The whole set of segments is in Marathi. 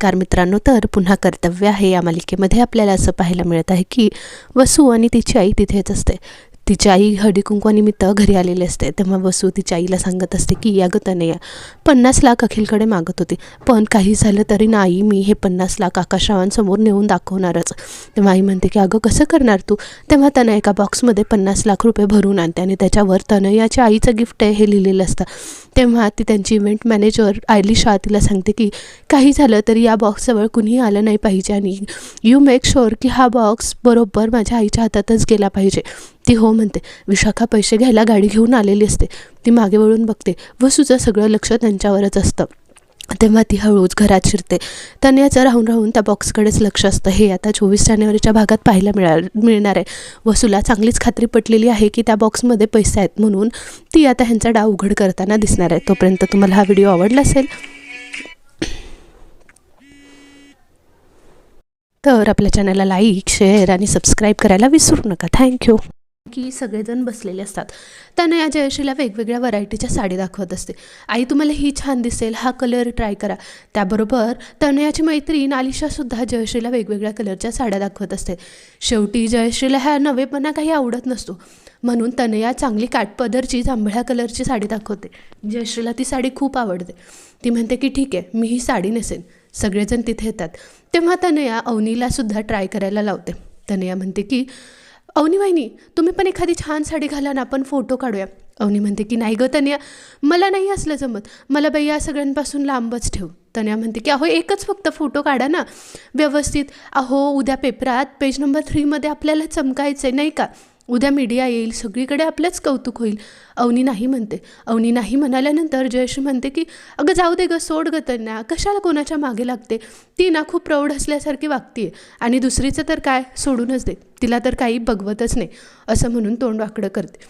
कार मित्रांनो तर पुन्हा कर्तव्य आहे या मालिकेमध्ये आपल्याला असं पाहायला मिळत आहे की वसू आणि तिची आई तिथेच असते. तिची आई हळदी कुंकवानिमित्त घरी आलेली असते. तेव्हा वसू तिच्या आईला सांगत असते की या गं तनया पन्नास लाख अखिलकडे मागत होती. पण काही झालं तरी नाही मी हे पन्नास लाख आकाशरावांसमोर नेऊन दाखवणारच. तेव्हा आई म्हणते की अगं कसं करणार तू? तेव्हा त्यानं एका बॉक्समध्ये पन्नास लाख रुपये भरून आणते आणि त्याच्यावर तनयाच्या आईचं गिफ्ट आहे हे लिहिलेलं असतं. तेव्हा ती त्यांची इव्हेंट मॅनेजर आयली शाह तिला सांगते की काही झालं तरी या बॉक्सजवळ कुणीही आलं नाही पाहिजे आणि यू मेक शुअर की हा बॉक्स बरोबर माझ्या आईच्या हातातच गेला पाहिजे. ती हो म्हणते विशाखा पैसे घ्यायला गाडी घेऊन आलेली असते. ती मागे वळून बघते वसूचं सगळं लक्ष त्यांच्यावरच असतं. तेव्हा ती हळूच घरात शिरते. तनयाचं राहून राहून त्या बॉक्सकडेच लक्ष असतं. हे आता चोवीस जानेवारीच्या भागात पाहायला मिळा मिळणार आहे. वसूला चांगलीच खात्री पटलेली आहे की त्या बॉक्समध्ये पैसे आहेत म्हणून ती आता ह्यांचा डाव उघड करताना दिसणार आहे. तोपर्यंत तुम्हाला हा व्हिडिओ आवडला असेल तर आपल्या चॅनलला लाईक शेअर आणि सबस्क्राईब करायला विसरू नका. थँक्यू. की सगळेजण बसलेले असतात. तनया जयश्रीला वेगवेगळ्या व्हरायटीच्या साडी दाखवत असते. आई तुम्हाला ही छान दिसेल. हा कलर ट्राय करा. त्याबरोबर तनयाची मैत्रीण आलिशासुद्धा जयश्रीला वेगवेगळ्या कलरच्या साड्या दाखवत असते. शेवटी जयश्रीला ह्या नवेपणा काही आवडत नसतो. म्हणून तनया चांगली काटपदरची जांभळ्या कलरची साडी दाखवते. जयश्रीला ती साडी खूप आवडते. ती म्हणते की ठीक आहे मी ही साडी नेसेन. सगळेजण तिथे येतात. तेव्हा तनया अवनीला सुद्धा ट्राय करायला लावते. तनया म्हणते की अवनी वाहिनी तुम्ही पण एखादी छान साडी घाला ना आपण फोटो काढूया. अवनी म्हणते की नाही गं तन्या मला नाही असलं जमत. मला बाई या सगळ्यांपासून लांबच ठेव. तन्या म्हणते की अहो एकच फक्त फोटो काढा ना. व्यवस्थित. अहो उद्या पेपरात पेज नंबर थ्रीमध्ये आपल्याला चमकायचं आहे नाही का? उद्या मीडिया येईल सगळीकडे आपलंच कौतुक होईल. अवनी नाही म्हणते. अवनी नाही म्हणाल्यानंतर जयश्री म्हणते की अगं जाऊ दे गं सोड गं त्यांना. कशाला कोणाच्या मागे लागते? ती ना खूप प्रौढ असल्यासारखी वागते आणि दुसरीचं तर काय? सोडूनच दे. तिला तर काही बघवतच नाही. असं म्हणून तोंड वाकडं करते.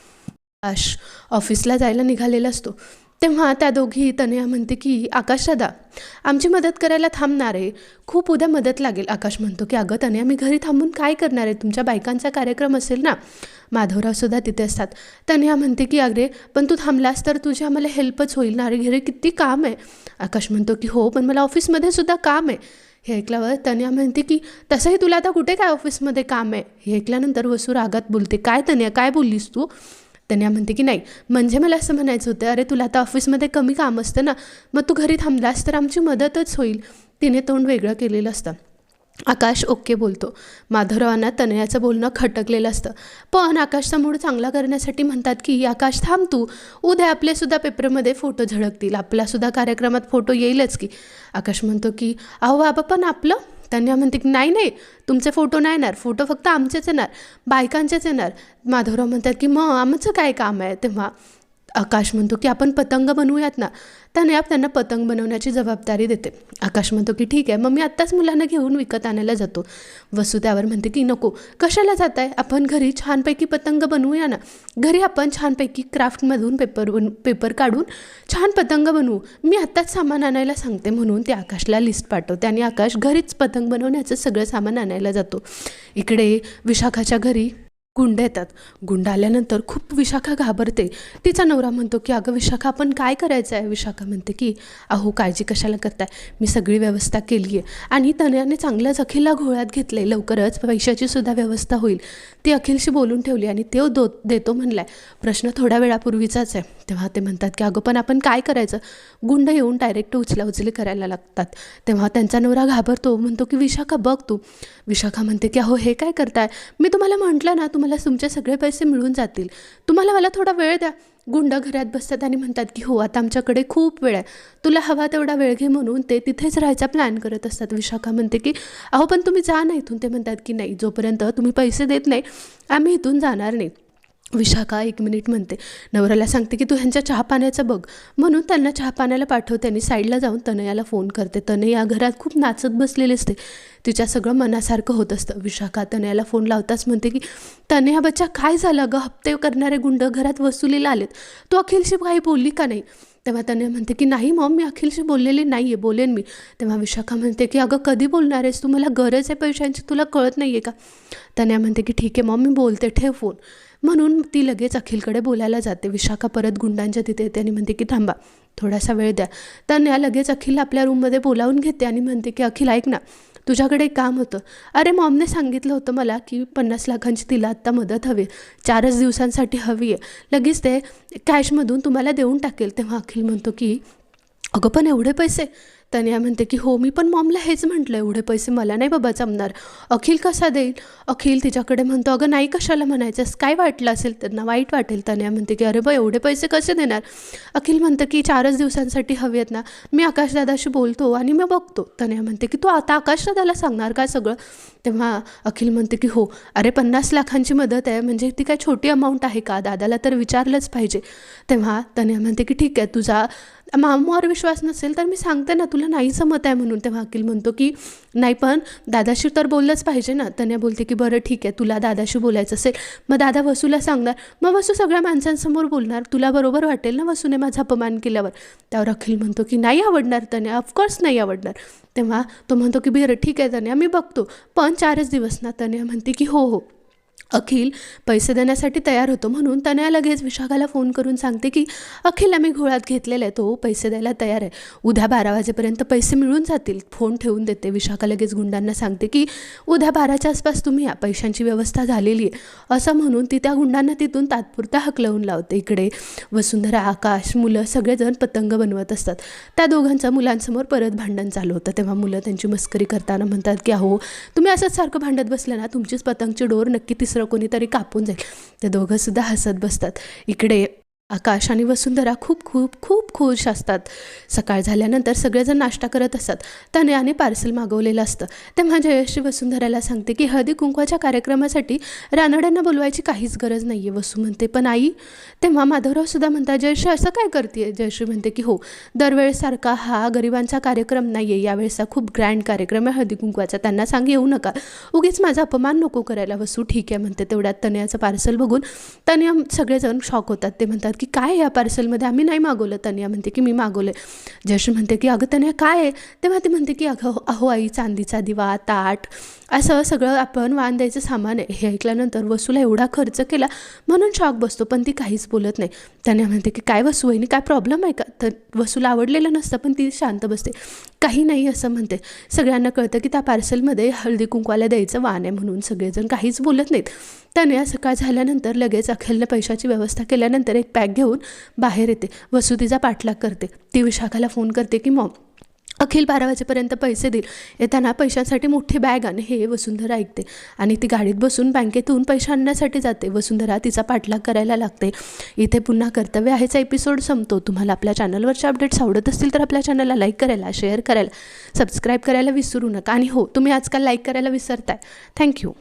आश ऑफिसला जायला निघालेला असतो. तेव्हा त्या दोघी तनया म्हणते की आकाश दादा आमची मदत करायला थांबणार. आहे खूप उद्या मदत लागेल. आकाश म्हणतो की अगं तनया मी घरी थांबून काय करणार आहे? तुमच्या बायकांचा कार्यक्रम असेल ना? माधवरावसुद्धा तिथे असतात. तनया म्हणते की अरे पण तू थांबलास तर तुझी आम्हाला हेल्पच होईल ना? अरे घरी किती काम आहे. आकाश म्हणतो की हो पण मला ऑफिसमध्ये सुद्धा काम आहे. हे ऐकल्यावर तन्या म्हणते की तसंही तुला आता कुठे काय ऑफिसमध्ये काम आहे? हे ऐकल्यानंतर वसू रागात बोलते काय तन्या काय बोललीस तू? तन्या म्हणते की नाही म्हणजे मला असं म्हणायचं होतं अरे तुला आता ऑफिसमध्ये कमी काम असतं ना मग तू घरी थांबलास तर आमची मदतच होईल. तिने तोंड वेगळं केलेलं असतं. आकाश ओके बोलतो. माधवरावांना तनयाचं बोलणं खटकलेलं असतं. पण आकाशचा मूड चांगला करण्यासाठी म्हणतात की आकाश थांब तू. उद्या आपलेसुद्धा पेपरमध्ये फोटो झळकतील. आपल्यासुद्धा कार्यक्रमात फोटो येईलच की. आकाश म्हणतो की अहो बाबा पण आपलं त्यांनी म्हणते की नाही नाही तुमचे फोटो नाही येणार. फोटो फक्त आमचेच येणार. बायकांचेच येणार. माधवराव म्हणतात की मग आमचं काय काम आहे? तेव्हा आकाश म्हणतो की आपण पतंग बनवूयात ना. त्याने आप त्यांना पतंग बनवण्याची जबाबदारी देते. आकाश म्हणतो की ठीक आहे मग मी आत्ताच मुलांना घेऊन विकत आणायला जातो. वसू त्यावर म्हणते की नको कशाला जात आहे आपण घरी छानपैकी पतंग बनवूया ना. घरी आपण छानपैकी क्राफ्टमधून पेपर बन पेपर काढून छान पतंग बनवू. मी आत्ताच सामान आणायला सांगते म्हणून ते आकाशला लिस्ट पाठवते आणि आकाश घरीच पतंग बनवण्याचं सगळं सामान आणायला जातो. इकडे विशाखाच्या घरी गुंड येतात. गुंड आल्यानंतर खूप विशाखा घाबरते. तिचा नवरा म्हणतो की अगं विशाखा आपण काय करायचं आहे विशाखा म्हणते की अहो काळजी कशाला करताय? मी सगळी व्यवस्था केली आहे आणि तनयाने चांगल्याच अखिलला घोळ्यात घेतले. लवकरच पैशाची सुद्धा व्यवस्था होईल. ती अखिलशी बोलून ठेवली आणि तो दो देतो म्हणलाय प्रश्न थोड्या वेळापूर्वीचाच आहे. तेव्हा ते म्हणतात की अगं पण आपण काय करायचं? गुंड येऊन डायरेक्ट उचला उचली करायला लागतात. तेव्हा त्यांचा नवरा घाबरतो म्हणतो की विशाखा बघ तू. विशाखा म्हणते की अहो हे काय करताय? मी तुम्हाला म्हटलं ना तुम्हाला तुमचे सगळे पैसे मिळून जातील. तुम्हाला मला थोडा वेळ द्या. गुंड घरात बसतात आणि म्हणतात की हो आता आमच्याकडे खूप वेळ आहे. तुला हवा तेवढा वेळ घे म्हणून ते तिथेच राहायचा प्लॅन करत असतात. विशाखा म्हणते की अहो पण तुम्ही जा ना इथून. ते म्हणतात की नाही जोपर्यंत तुम्ही पैसे देत नाही आम्ही इथून जाणार नाही. विशाखा एक मिनिट म्हणते नवऱ्याला सांगते की तू ह्यांच्या चहा पाण्याचं बघ. म्हणून त्यांना चहा पाण्याला पाठवते आणि साईडला जाऊन तनयाला फोन करते. तनया घरात खूप नाचत बसलेली असते. तिच्या सगळं मनासारखं होत असतं. विशाखा तनयाला फोन लावताच म्हणते की तनया बच्चा काय झालं गं? हप्ते करणारे गुंड घरात वसुलीला आलेत. तू अखिलशी काही बोलली का नाही? तेव्हा त्याने म्हणते की नाही मॉम मी अखिलशी बोललेली नाही आहे बोलेन मी. तेव्हा विशाखा म्हणते की अगं कधी बोलणार आहेस? तू मला गरज आहे पैशांची तुला कळत नाही आहे का? त्याने म्हणते की ठीक आहे मॉम मी बोलते ठेव फोन. म्हणून ती लगेच अखिलकडे बोलायला जाते. विशाखा परत गुंडांच्या तिथे येते आणि म्हणते की थांबा थोडासा वेळ द्या. तन्या लगेच अखिल आपल्या रूममध्ये बोलावून घेते आणि म्हणते की अखिल ऐक ना तुझ्याकडे एक काम होतं. अरे मॉमने सांगितलं होतं मला की पन्नास लाखांची तिला आत्ता मदत हवी आहे. चारच दिवसांसाठी हवी आहे. लगेच ते कॅशमधून तुम्हाला देऊन टाकेल. तेव्हा अखिल म्हणतो की अगं पण एवढे पैसे तन्या म्हणते की हो मी पण मॉमला हेच म्हटलं एवढे पैसे मला नाही बाबा जमणार. अखिल कसा देईल? अखिल तिच्याकडे म्हणतो अगं नाही कशाला म्हणायचंस? काय वाटलं असेल? त्यांना वाईट वाटेल. तन्या म्हणते की अरे बा एवढे पैसे कसे देणार? अखिल म्हणतं की चारच दिवसांसाठी हवी आहेत ना. मी आकाशदादाशी बोलतो आणि मी बघतो. तन्या म्हणते की तू आता आकाशदादाला सांगणार का सगळं? तेव्हा अखिल म्हणते की हो. अरे पन्नास लाखांची मदत आहे म्हणजे ती काय छोटी अमाऊंट आहे का? दादाला तर विचारलंच पाहिजे. तेव्हा तन्या म्हणते की ठीक आहे तुझा मामावर विश्वास नसेल तर मी सांगते ना तुला नाही जमत आहे म्हणून तेव्हा अकिल म्हणतो की नाही पण दादाशी तर बोललंच पाहिजे ना. तन्या बोलते की बरं ठीक आहे तुला दादाशी बोलायचं असेल मग दादा वसूला सांगणार मग वसू सगळ्या माणसांसमोर बोलणार तुला बरोबर वाटेल ना वसूने माझा अपमान केल्यावर? त्यावर अखिल म्हणतो की नाही आवडणार तन्या ऑफकोर्स नाही आवडणार. तेव्हा तो म्हणतो की बरं ठीक आहे तन्या मी बघतो पण चारच दिवस ना? तन्या म्हणते की हो हो. अखिल पैसे देण्यासाठी तयार होतो म्हणून तनया लगेच विशाखाला फोन करून सांगते की अखिल आम्ही घोळात घेतलेला आहे तो हो, पैसे द्यायला तयार आहे. उद्या बारा वाजेपर्यंत पैसे मिळून जातील. फोन ठेवून देते. विशाखा लगेच गुंडांना सांगते की उद्या बाराच्या आसपास तुम्ही या पैशांची व्यवस्था झालेली आहे. असं म्हणून ती त्या गुंडांना तिथून तात्पुरता हकलवून लावते. इकडे वसुंधरा आकाश मुलं सगळेजण पतंग बनवत असतात. त्या दोघांचं मुलांसमोर परत भांडण चालू होतं. तेव्हा मुलं त्यांची मस्करी करताना म्हणतात की अहो तुम्ही असंच सारखं भांडत बसलं ना तुमचीच पतंगची डोर नक्की दुसरं कोणीतरी कापून जाईल. ते दोघंसुद्धा हसत बसतात. इकडे आकाश आणि वसुंधरा खूप खूप खूप खुश असतात. सकाळ झाल्यानंतर सगळेजण नाश्ता करत असतात. तनयाने पार्सल मागवलेलं असतं. तेव्हा जयश्री वसुंधराला सांगते की हळदी कुंकवाच्या कार्यक्रमासाठी रानड्यांना बोलवायची काहीच गरज नाही आहे वसू म्हणते. पण आई तेव्हा माधवरावसुद्धा म्हणतात जयश्री असं काय करते जयश्री म्हणते की हो दरवेळेसारखा हा गरिबांचा कार्यक्रम नाही आहे यावेळेसचा खूप ग्रँड कार्यक्रम आहे हळदी कुंकवाचा. त्यांना सांग येऊ नका. उगीच माझा अपमान नको करायला वसू. ठीक आहे म्हणते. तेवढ्यात तनयाचं पार्सल बघून तनया सगळेजण शॉक होतात. ते म्हणतात की काय या पार्सलमध्ये आम्ही नाही मागवलं तनया. म्हणते की मी मागवलं आहे जयश्री म्हणते की अगं तनया काय आहे? तेव्हा ती म्हणते की अगं अहो आई चांदीचा दिवा ताट असं सगळं आपण वाण द्यायचं सामान आहे. हे ऐकल्यानंतर वसूला एवढा खर्च केला म्हणून शॉक बसतो पण ती काहीच बोलत नाही. तनया म्हणते की काय वसू वहिनी काय प्रॉब्लेम आहे का? तर वसूला आवडलेलं नसतं पण ती शांत बसते. काही नाही असं म्हणते. सगळ्यांना कळतं की त्या पार्सलमध्ये हळदी कुंकवाला द्यायचं वाण आहे म्हणून सगळेजण काहीच बोलत नाहीत. तनया सकाळ झाल्यानंतर लगेच अखेलनं पैशाची व्यवस्था केल्यानंतर एक पॅक घेऊन बाहेर येते. वसुतीचा पाठ पाठलाग करते. ती विशाखाला फोन करते की मॉम अखिल बारा वाजेपर्यंत पैसे देईल. येताना पैशांसाठी मोठी बॅग आणि हे वसुंधरा ऐकते. आणि ती गाडीत बसून बँकेतून पैसे आणण्यासाठी जाते. वसुंधरा तिचा पाठलाग करायला लागते. इथे पुन्हा कर्तव्य आहेचा. एपिसोड संपतो. तुम्हाला आपल्या चॅनलवरचे अपडेट्स आवडत असतील तर आपल्या चॅनलला लाईक करायला शेअर करायला सबस्क्राईब करायला विसरू नका. आणि हो तुम्ही आजकाल लाईक करायला विसरताय. थँक्यू